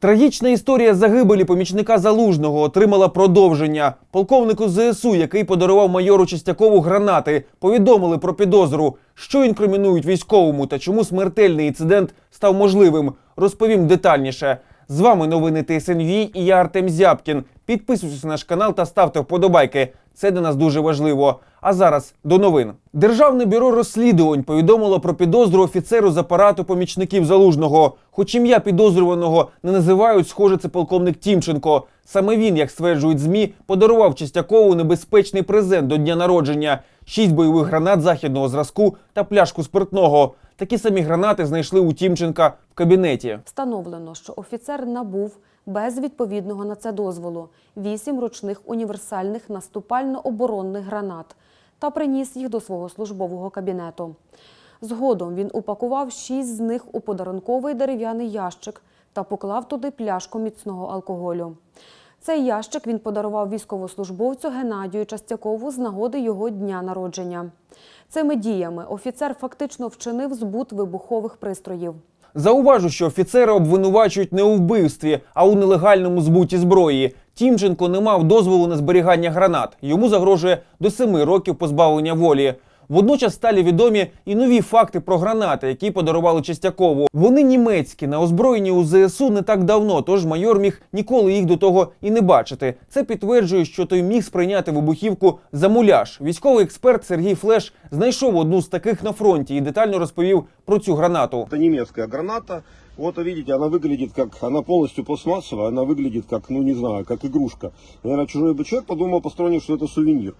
Трагічна історія загибелі помічника залужного отримала продовження. Полковнику ЗСУ, який подарував майору Чистякову гранати, повідомили про підозру, що інкримінують військовому та чому смертельний інцидент став можливим. Розповім детальніше. З вами новини ТСНВ і я Артем Зябкін. Підписуйтесь на наш канал та ставте вподобайки. Це для нас дуже важливо. А зараз до новин. Державне бюро розслідувань повідомило про підозру офіцеру з апарату помічників залужного. Хоч ім'я підозрюваного не називають, схоже, це полковник Тімченко. Саме він, як стверджують змі, подарував Чистякову небезпечний презент до дня народження: шість бойових гранат західного зразку та пляшку спиртного. Такі самі гранати знайшли у Тімченка в кабінеті. Встановлено, що офіцер набув без відповідного на це дозволу вісім ручних універсальних наступально-оборонних гранат та приніс їх до свого службового кабінету. Згодом він упакував шість з них у подарунковий дерев'яний ящик та поклав туди пляшку міцного алкоголю. Цей ящик він подарував військовослужбовцю Геннадію Частякову з нагоди його дня народження. Цими діями офіцер фактично вчинив збут вибухових пристроїв. Зауважу, що офіцера обвинувачують не у вбивстві, а у нелегальному збуті зброї. Тімченко не мав дозволу на зберігання гранат. Йому загрожує до семи років позбавлення волі. Водночас стали відомі і нові факти про гранати, які подарували Чистякову. Вони німецькі, на озброєнні у ЗСУ не так давно, тож майор міг ніколи їх до того і не бачити. Це підтверджує, що той міг сприйняти вибухівку за муляж. Військовий експерт Сергій Флеш знайшов одну з таких на фронті і детально розповів про цю гранату. Это немецкая граната. Вот видите, она выглядит как, она полностью пластмассовая, она выглядит как, ну не знаю, как игрушка. Наверное, чужой бы человек подумал посторонний, что это сувенир.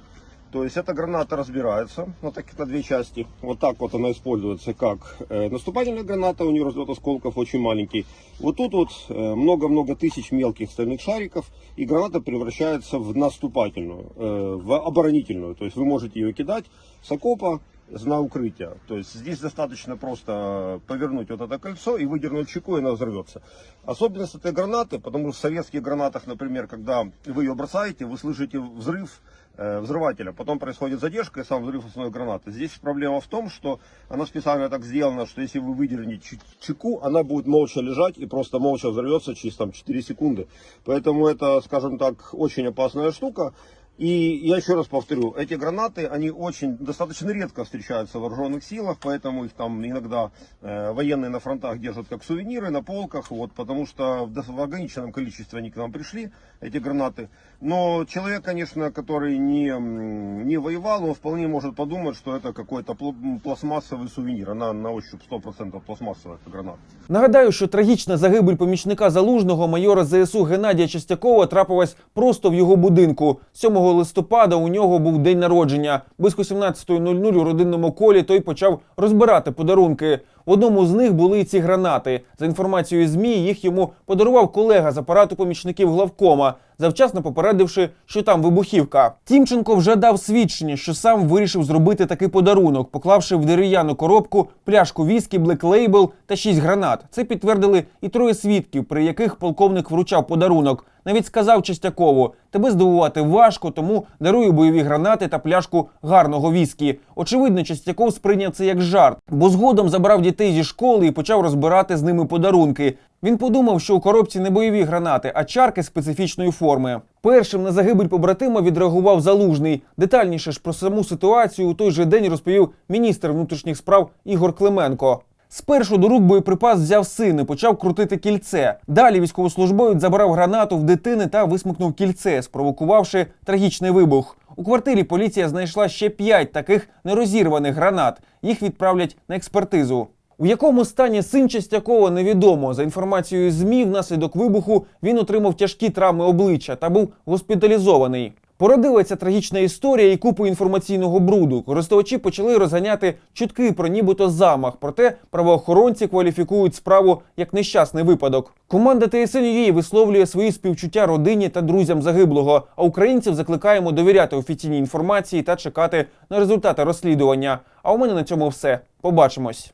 То есть эта граната разбирается на таких на две части. Вот так вот она используется как э, наступательная граната, у нее разлет осколков очень маленький. Вот тут вот э, много-много тысяч мелких стальных шариков, и граната превращается в наступательную, э, в оборонительную. То есть вы можете ее кидать с окопа, на укрытие. То есть здесь достаточно просто повернуть вот это кольцо и выдернуть чеку, и она взорвется. Особенность этой гранаты, потому что в советских гранатах, например, когда вы ее бросаете, вы слышите взрыв э, взрывателя, потом происходит задержка и сам взрыв основной гранаты. Здесь проблема в том, что она специально так сделана, что если вы выдернете чеку, она будет молча лежать и просто молча взорвется через там 4 секунды. Поэтому это, скажем так, очень опасная штука. И я еще раз повторю, эти гранаты, они очень достаточно редко встречаются в вооруженных силах, поэтому их там иногда э, военные на фронтах держат как сувениры на полках, вот, потому что в, дос- в ограниченном количестве они к нам пришли, эти гранаты. Но человек, конечно, который не, м, не воевал, он вполне может подумать, что это какой-то пл- м, пластмассовый сувенир. Она на ощупь 100% пластмассовая, эта граната. Нагадаю, що трагічна загибель помічника залужного майора ЗСУ Геннадія Чистякова трапилась просто в його будинку. 7 листопада у нього був день народження. Близько 17.00 у родинному колі той почав розбирати подарунки. В одному з них були і ці гранати. За інформацією ЗМІ, їх йому подарував колега з апарату помічників главкома, завчасно попередивши, що там вибухівка. Тімченко вже дав свідчення, що сам вирішив зробити такий подарунок, поклавши в дерев'яну коробку пляшку віскі, Black Label та шість гранат. Це підтвердили і троє свідків, при яких полковник вручав подарунок. Навіть сказав Чистякову: тебе здивувати важко, тому дарую бойові гранати та пляшку гарного віскі. Очевидно, Чистяков сприйняв це як жарт, бо згодом забрав дітей зі школи і почав розбирати з ними подарунки. Він подумав, що у коробці не бойові гранати, а чарки специфічної форми. Першим на загибель побратима відреагував залужний. Детальніше ж про саму ситуацію у той же день розповів міністр внутрішніх справ Ігор Клименко. Спершу до рук боєприпас взяв син і почав крутити кільце. Далі військовослужбовець забрав гранату в дитини та висмикнув кільце, спровокувавши трагічний вибух. У квартирі поліція знайшла ще п'ять таких нерозірваних гранат. Їх відправлять на експертизу. У якому стані син Частякова невідомо. За інформацією ЗМІ, внаслідок вибуху він отримав тяжкі травми обличчя та був госпіталізований. Породила ця трагічна історія і купу інформаційного бруду. Користувачі почали розганяти чутки про нібито замах. Проте правоохоронці кваліфікують справу як нещасний випадок. Команда ТСНЮ висловлює свої співчуття родині та друзям загиблого. А українців закликаємо довіряти офіційній інформації та чекати на результати розслідування. А у мене на цьому все. Побачимось.